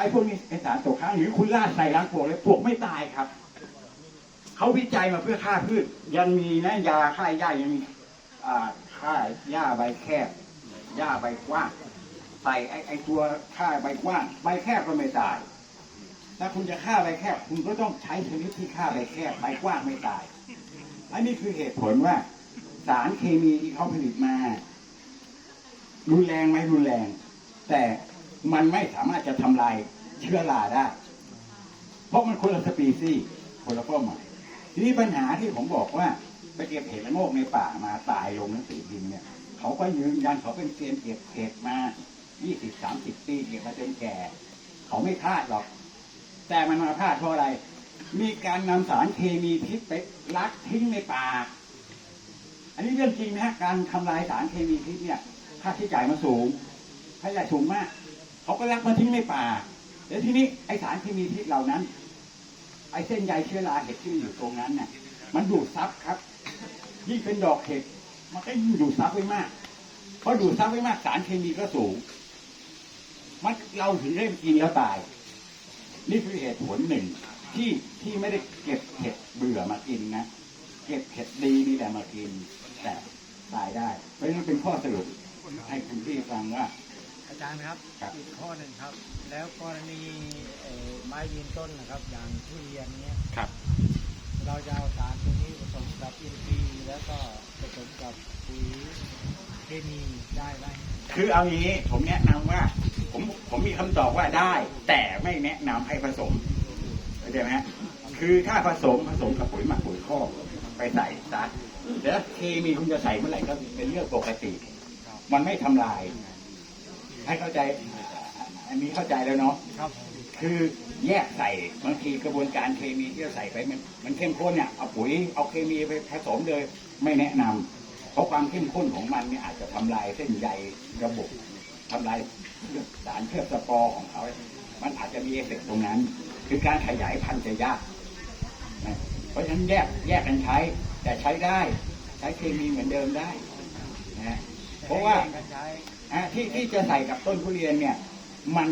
ไอ้พวกนี้เป็นสารตกค้างหรือคุณล่าใส่รังปลวกเลยปลวกไม่ตายครับ เขาวิจัยมาเพื่อฆ่าพืช ยังมีนะยาฆ่าหญ้ายังมีอ่าฆ่าหญ้าใบแคบหญ้าใบกว้างใส่ไอ้ไอ้ตัวฆ่าใบกว้างใบแคบก็ไม่ตายถ้าคุณจะฆ่าใบแคบ คุณก็ต้องใช้ชนิดที่ฆ่าใบแคบใบกว้างไม่ตาย อันนี้คือเหตุผลว่า สารเคมีที่เขาผลิตมา รุนแรงไหมรุนแรง แต่ มันไม่สามารถจะทำลายเชื้อราได้ เพราะมันคนละสปีซี่คนละเป้าหมายทีนี้ปัญหาที่ผมบอกว่าไปเก็บเห็ดละโงกในป่ามาตายลงหนังสือพิมพ์เนี่ย เขาก็ยืนยันเขาเป็นเซียนเก็บเห็ดมา 20 30 ปีเก็บมาจนแก่ เขาไม่พลาดหรอก แต่มันมาพลาดเพราะอะไร มีการนำสารเคมีพิษไปลักทิ้งในป่า อันนี้เรื่องจริงนะการทำลายสารเคมีพิษเนี่ย ค่าใช้จ่ายมันสูงค่าใช้จ่ายสูงมาก เขาก็ลักมาทิ้งในป่า แล้วทีนี้ไอสารเคมีพิษเหล่านั้น ไอเส้นใยเชื้อราเห็ดที่อยู่ตรงนั้นน่ะ มันดูดซับครับ ยิ่งเป็นดอกเห็ดมันก็ยิ่งดูดซับไว้มากเพราะดูดซับไว้มากสารเคมีก็สูง มันเราถึงได้กินแล้วตาย นี่คือเหตุผลหนึ่งที่ที่ไม่ได้เก็บเห็ดเบื่อมากินนะเก็บเห็ดดีนี่แหละมากิน แต่ตายได้ เพราะฉะนั้นเป็นข้อสรุปให้คุณพี่ฟังว่า อาจารย์ครับครับอีกข้อหนึ่งครับ แล้วกรณีเอ่อไม้ยืนต้นนะครับ อย่างทุเรียนเนี้ยครับ เราจะเอาสารตัวนี้ผสมกับอินทรีย์แล้วก็ผสมกับปุ๋ยเคมีได้ไหมคือเอาอย่างนี้ผมแนะนำว่า ผมผมมีคำตอบว่าได้ แต่ไม่แนะนำให้ผสมเข้าใจไหมฮะคือถ้าผสมผสมกับปุ๋ยหมักปุ๋ยคอกไปใส่ซะแล้วเคมีคุณจะใส่เมื่อไหร่ก็เป็นเรื่องปกติ มันไม่ทำลาย ให้เข้าใจ อันนี้เข้าใจแล้วเนาะครับผมคือแยกใส่บางทีกระบวนการเคมีที่เราใส่ไปมันมันเข้มข้นเนี่ยเอาปุ๋ยเอาเคมีไปผสมเลยไม่แนะนำเพราะความเข้มข้นของมันเนี่ยอาจจะทำลายเส้นใยระบบทำลายสารเคลือบสปอร์ของเขา มันอาจจะมีเอฟเฟกต์ตรงนั้น คือการขยายพันธุ์จะยากนะเพราะฉะนั้นแยกแยกกันใช้ แต่ใช้ได้ ใช้เคมีเหมือนเดิมได้นะฮะ เพราะว่าอะที่ที่จะใส่กับต้นทุเรียนเนี่ย มัน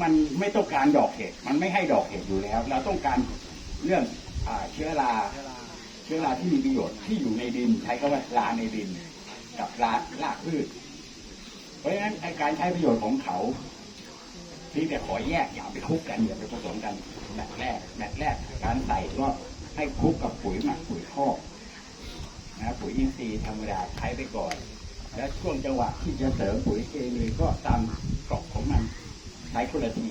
มันไม่ต้องการดอกเห็ดมันไม่ให้ดอกเห็ดอยู่แล้ว เราต้องการเรื่องอ่าเชื้อราเชื้อราที่มีประโยชน์ที่อยู่ในดิน ใช้คำว่าราในดิน กับรารากพืช เพราะฉะนั้นไอ้การใช้ประโยชน์ของเขาเพียงแต่ขอแยกอย่าไปคุกกันอย่าไปผสมกันแมตช์แรกแมตช์แรกการใส่ก็ให้คุกกับปุ๋ยหมักปุ๋ยคอกนะปุ๋ยอินทรีย์ธรรมดาใช้ไปก่อน และช่วงจังหวะที่จะเสริมปุ๋ยเคมีก็ตามกรอบของมันใช้คนละที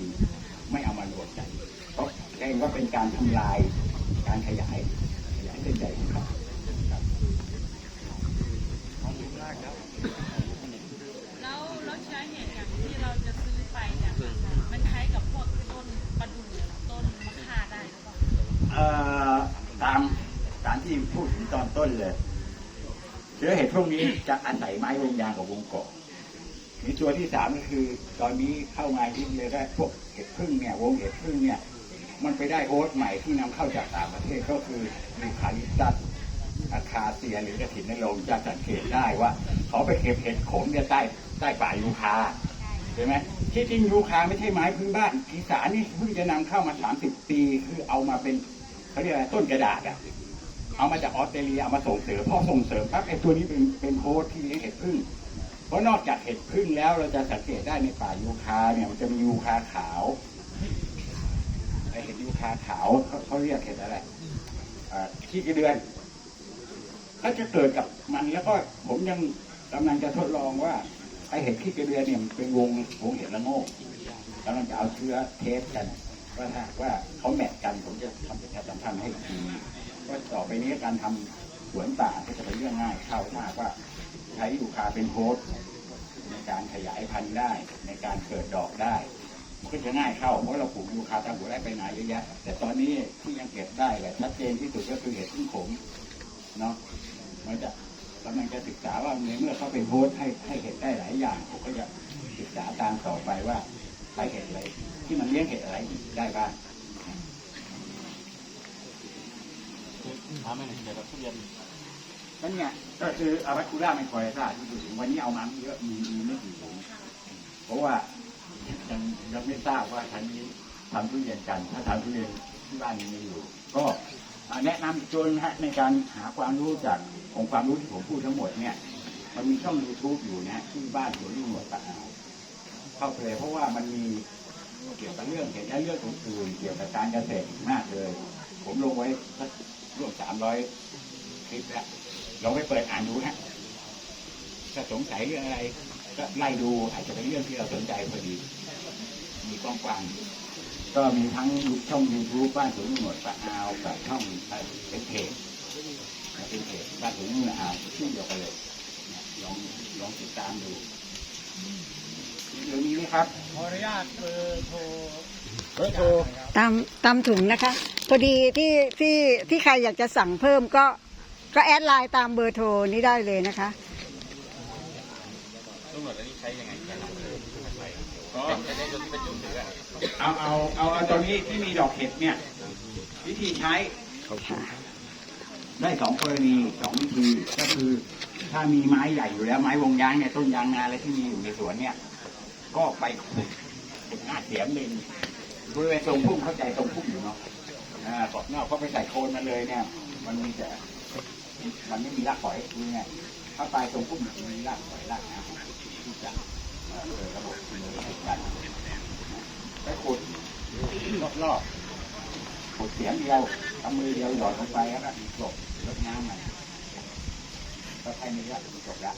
ไม่เอามารวมกันเพราะเกรงว่าเป็นการทำลายการขยายขยายเส้นใยของเขาครับขอบคุณมากครับแล้วแล้วใช้เห็ดอย่างที่เราจะซื้อไปเนี่ยมันใช้กับพวกต้นประดู่ต้นมะข่าได้หรือเปล่าเอ่อตามตามที่พูดถึงตอนต้นเลย เชื้อเห็ดพวกนี้จะอาศัยไม้วงยางกับวงเกาะมีตัวที่สามก็คือ ตอนนี้เข้ามาที่เลยได้พวกเห็ดพึ่งเนี่ยวงเห็ดพึ่งเนี่ย มันไปได้โอ๊ตใหม่ที่นำเข้าจากต่างประเทศก็คือยูคาลิปตัสอาคาเซียหรือกระถินในลมจะสังเกตได้ว่า เขาไปเก็บเห็ดขมเนี่ยใต้ใต้ป่ายูคาใช่ไหมที่จริงยูคาไม่ใช่ไม้พื้นบ้านอีสานนี่เพิ่งจะนำเข้ามา30ปีคือเอามาเป็นเขาเรียกอะไรต้นกระดาษอะ เอามาจากออสเตรเลียเอามาส่งเสริมพอส่งเสริมปั๊บไอ้ตัวนี้เป็นเป็นโฮสต์ที่เลี้ยงเห็ดพึ่งเพราะนอกจากเห็ดพึ่งแล้วเราจะสังเกตได้ในป่ายูคาเนี่ยมันจะมียูคาขาวไอเห็ดยูคาขาวเขาเขาเรียกเห็ดอะไรขี้กระเดือนก็จะเกิดกับมันแล้วก็ผมยังกำลังจะทดลองว่าไอเห็ดขี้กระเดือนเนี่ยเป็นวงวงเห็ดละโงกกำลังจะเอาเชื้อเทสกันว่าถ้าว่าเขาแมทกันผมจะทำเประชาสัมพันธ์ให้อี กทีว่าต่อไปนี้การทำสวนป่าก็จะเป็นเรื่องง่ายเข้ามากว่า ใช้ยูคาเป็นโฮสต์ในการขยายพันธุ์ได้ ในการเกิดดอกได้ มันก็จะง่ายเข้าเพราะเราปลูกยูคาตามหัวไร่ไปนาเยอะแยะแต่ตอนนี้ที่ยังเก็บได้แบบชัดเจนที่สุดก็คือเห็ดพึ่งขมเนาะมันจะกำลังจะศึกษาว่าในเมื่อเขาเป็นโพสให้ให้เห็ดได้หลายอย่างผมก็จะศึกษาตามต่อไปว่าใช้เห็ดอะไรที่มันเลี้ยงเห็ดอะไรได้บ้าง ถามไม่หน่อยเกี่ยวกับทุเรียนนั่นไงก็คืออาวัตคูล่าไมโครไลซ่าที่พูดถึงวันนี้เอามาเยอะมีมีไม่กี่ถุงเพราะว่ายังยังไม่ทราบว่าชั้นนี้ทำทุเรียนกัน ถ้าทำทุเรียนที่บ้านยังไมีอยู่ ก็แนะนำอีกตัวนึงฮะในการหาความรู้จากองค์ความรู้ที่ผมพูดทั้งหมดเนี่ยมันมีช่อง YouTube อยู่นะที่บ้านสวนลุงหนวดตะอาเข้าไปเลยเพราะว่ามันมีเกี่ยวกับเรื่องเกี่ยวกับเรื่องอื่นเกี่ยวกับการเกษตรมากเลย ผมลงไว้สัก ร่วมสามร้อยคลิปแล้วลองไปเปิดอ่านดูฮะถ้าสงสัยเรื่องอะไรก็ไล่ดูอาจจะเป็นเรื่องที่เราสนใจพอดี มีกว้างๆก็มีทั้งช่อง YouTube บ้านสวนลุงหนวดตะอาวกับช่องเป็นเพจเป็นเพจบ้านสวนลุงหนวดอาวชื่อเดียวกันเลยลองลองติดตามดูเดี๋ยวนี้นะครับขออนุญาตเบอร์โทรเบอร์โทรตามตามถุงนะคะพอดีที่ที่ที่ใครอยากจะสั่งเพิ่มก็ก็แอดไลน์ตามเบอร์โทรนี้ได้เลยนะคะตำรวจอันนี้ใช้ยังไงใช้น้ำเลยก็ใช้ได้จนที่เป็นจุดเดือดเอาเอาเอาเอาตัวนี้ที่มีดอกเห็ดเนี่ย วิธีใช้ได้สองกรณีสองวิธีก็คือ ถ้ามีไม้ใหญ่อยู่แล้วไม้วงยางเนี่ยต้นยางนาอะไรที่มีอยู่ในสวนเนี่ย ก็ไปขุดขุดหน้าเสียมดินบริเวณตรงพุ่มเข้าใจตรงพุ่มอยู่เนาะ อ่าขอบนอกก็ไปใส่โคลนมาเลยเนี่ย มันมีแต่มันไม่มีรากฝอยดูไงถ้าปลายตรงพุ่มมันมีรากฝอยรากน้ำที่จะเอ่อเกิดระบบนิเวศกันไปขุดรอบๆขุดเสียมเดียวทำมือเดียวหยอดลงไปแล้วก็กลบลดน้ำมันก็แค่นี้ก็จบละ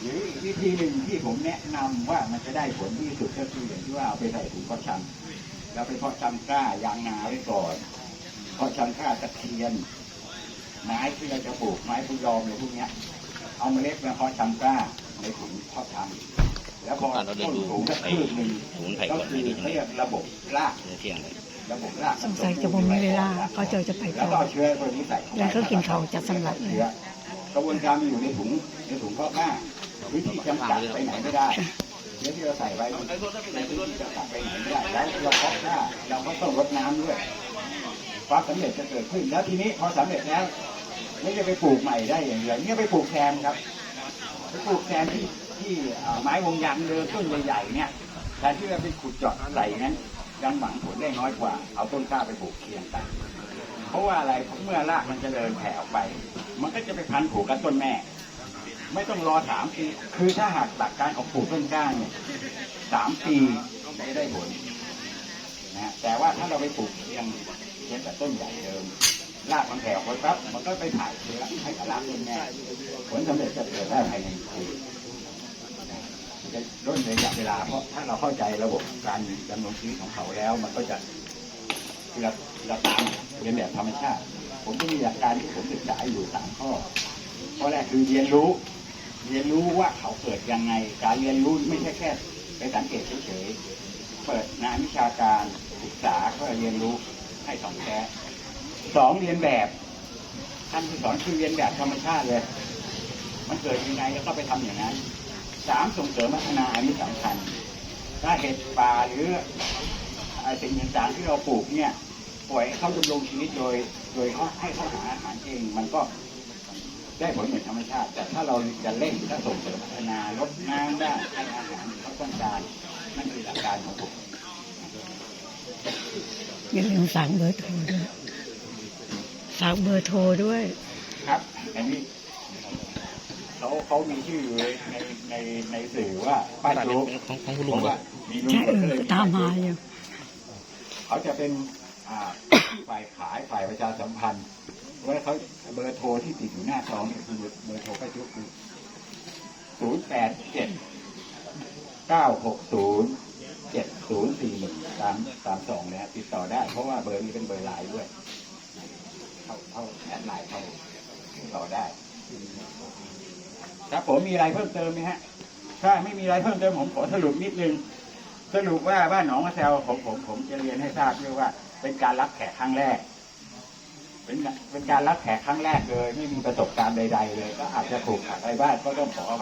หรืออีกวิธีหนึ่งที่ผมแนะนำว่ามันจะได้ผลที่สุดก็คืออย่างที่ว่าเอาไปใส่ถุงเพาะชำ แล้วไปเพาะชำกล้ายางนาไว้ก่อน เพาะชำกล้าตะเคียน ไม้ที่เราจะปลูกไม้พยอมอะไรพวกเนี้ย เอาเมล็ดมาเพาะชำกล้าในถุงเพาะชำแล้วพอต้นสูงสักคืบหนึ่งก็คือเขาเรียกระบบรากระบบรากสงสัยจะบ่มีเวลาเขาเจอจะไปต่อแล้วก็เอาเชื้อตัวนี้ใส่ข้ไปแล้วก็กินเขาจะสำลักเลยชื้อกระบวนการมันอยู่ในถุงในถุงเพาะกล้าวิธีจำกัดไปไหนไม่ได้เชื้อที่เราใส่ไว้มันในวิธีจำกัดไปไหนไม่ได้ แล้วเราเพาะกล้าเราก็ต้องรดน้ำด้วยความสำเร็จจะเกิดขึ้น แล้วทีนี้พอสำเร็จแล้วไม่จะไปปลูกใหม่ได้อย่างเดียวเนี่ยไปปลูกแทนครับไปปลูกแทนที่ที่ไม้วงยางเดิมต้นใหญ่ๆเนี่ยแทนที่เราไปขุดเจาะใส่นั้นยังหวังผลได้น้อยกว่า เอาต้นกล้าไปปลูกเคียงกันเพราะว่าอะไรเพราะเมื่อรากมันจะเดินแผ่ออกไป มันก็จะไปพันผูกกับต้นแม่ ไม่ต้องรอสามปี คือถ้าหากหลักการของปลูกต้นกล้าเนี่ยสามปีได้ได้ผล แต่ว่าถ้าเราไปปลูกเคียงเคียงกับต้นใหญ่เดิมรากมันแผ่ออกไปปั๊บมันก็ไปถ่ายเชื้อให้กับรากต้นแม่ผลสำเร็จจะเกิดได้ภายในปีจะลดระยะเวลาเพราะถ้าเราเข้าใจระบบการดำรงชีวิตของเขาแล้ว มันก็จะเราเราตามเรียนแบบธรรมชาติ ผมก็มีหลักการที่ผมศึกษาอยู่สามข้อข้อแรกคือเรียนรู้ เรียนรู้ว่าเขาเกิดยังไง การเรียนรู้ไม่ใช่แค่ไปสังเกตเฉยๆเปิดงานวิชาการ ศึกษาเพื่อเรียนรู้ให้สองแท้สองเรียนแบบขั้นที่สองคือเรียนแบบธรรมชาติเลย มันเกิดยังไงแล้วก็ไปทำอย่างนั้นสามส่งเสริมพัฒนาอันนี้สำคัญ ถ้าเห็ดป่าหรือสิ่งต่างๆที่เราปลูกเนี่ยปล่อยเขาดำรงชีวิตโดย โดยเขาให้เขาหาอาหารเองมันก็ได้ผลเหมือนธรรมชาติ แต่ถ้าเราจะเร่งถ้าส่งเสริมพัฒนาลดน้ำได้ให้อาหารเขาต้องการนั่นคือหลักการของผม อย่าลืมฝากเบอร์โทรด้วยฝากเบอร์โทรด้วย ครับอันนี้เขาเขามีชื่ออยู่ในในในในสื่อว่าป้าโจ๊กของของคุณลุเพงราะเหรอว่ามีลุงใช่ก็เอเลอยตามมาอยู่เขาจะเป็นอ่าฝ่ายขายฝ่ายประชาสัมพันธ์ว่าเขาเบอร์โทรที่ติดอยู่หน้าซองนี่คือเบอร์โทรป้าโจ๊กคือศูนย์แปดเจ็ดเก้าหกศูนย์ เจ็ดศูนย์สี่หนึ่งสามสามสองนะฮะติดต่อได้ เพราะว่าเบอร์นี้เป็นเบอร์ไลน์ด้วย เข้าเข้าแอดไลน์เข้าติดต่อได้ ครับผมมีอะไรเพิ่มเติมไหมฮะ ถ้าไม่มีอะไรเพิ่มเติมผมขอสรุปนิดนึง สรุปว่าบ้านหนองมะแซวของผมผมจะเรียนให้ทราบด้วยว่า เป็นการรับแขกครั้งแรกเป็นเป็นการรับแขกครั้งแรกเลย ไม่มีประสบการณ์ใด ๆ เลย ก็อาจจะถูกขัดอะไรบ้างก็ต้องขออภัย